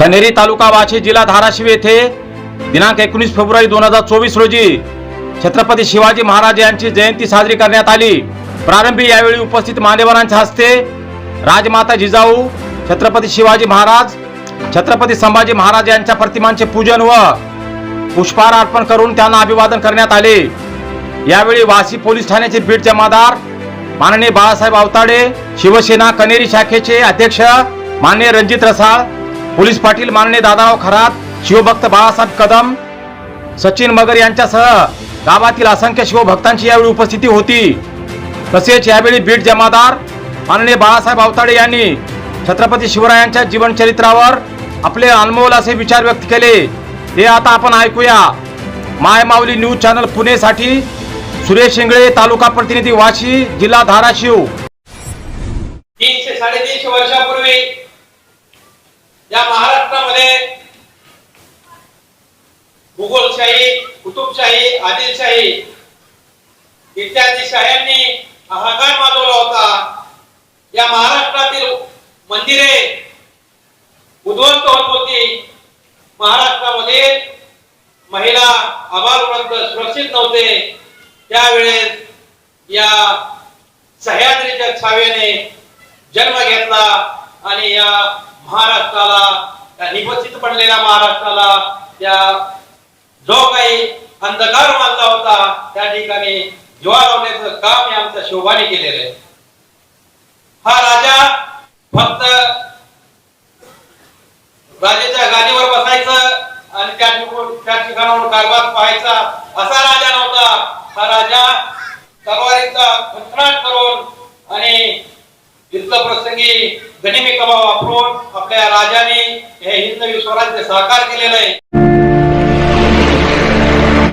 कनेरी तालुका वाशी जिल्हा धाराशिव येथे दिनांक एकोणीस फेब्रुवारी दोन हजार चोवीस रोजी छत्रपती शिवाजी महाराज यांची जयंती साजरी करण्यात आली. प्रारंभी यावेळी उपस्थित मान्यवरांच्या हस्ते राजमाता जिजाऊ छत्रपती शिवाजी महाराज छत्रपती संभाजी महाराज यांच्या प्रतिमांचे पूजन व पुष्पहार अर्पण करून त्यांना अभिवादन करण्यात आले. यावेळी वाशी पोलीस ठाण्याचे बीड जमादार माननीय बाळासाहेब आवताडे शिवसेना कनेरी शाखेचे अध्यक्ष माननीय रणजित रसाळ पोलीस पाटील माननीय दादाराव खरात शिवभक्त बाळासाहेब कदम सचिन मगर यांच्यासह गावातील असंख्य शिवभक्तांची यावेळी उपस्थिती होती. तसेच यावेळी बीट जमादार माननीय बाळासाहेब आवताडे यांनी छत्रपती शिवरायांच्या जीवनचरित्रावर आपले अनमोल असे विचार व्यक्त केले. ते आता आपण ऐकूया. माय माऊली न्यूज चॅनल पुणेसाठी सुरेश शिंगळे तालुका प्रतिनिधी वाशी जिल्हा धाराशिव. तीनशे साडेतीनशे वर्षापूर्वी या महाराष्ट्रामध्ये भूगोलशाही कुतुबशाही आदिलशाही इत्यादी शाह्यांनी हाहाकार माजवला होता. या महाराष्ट्रातील मंदिरे उद्ध्वस्त होत होती. महाराष्ट्रामध्ये महिला अबालवृद्ध सुरक्षित नव्हते. त्यावेळेस या सह्याद्रीच्या छाव्याने जन्म घेतला आणि या महाराष्ट्राला त्या निपचित पडलेल्या महाराष्ट्राला त्या जो काही अंधकार मानला होता त्या ठिकाणी ज्वा लावण्याचं काम हे आमच्या शोभाने केलेलं आहे. हा राजा फक्त राजाच्या गादीवर बसायचं आणि त्या ठिकाण त्या ठिकाणावर कारभार पाहायचा असा राजा नव्हता. हा राजा तलवारीचा खंतनाट करून आणि युद्ध प्रसंगी गणिमी कबा वापरून आपल्या राजाने हे हिंदवी स्वराज्य साकार केलेलं आहे.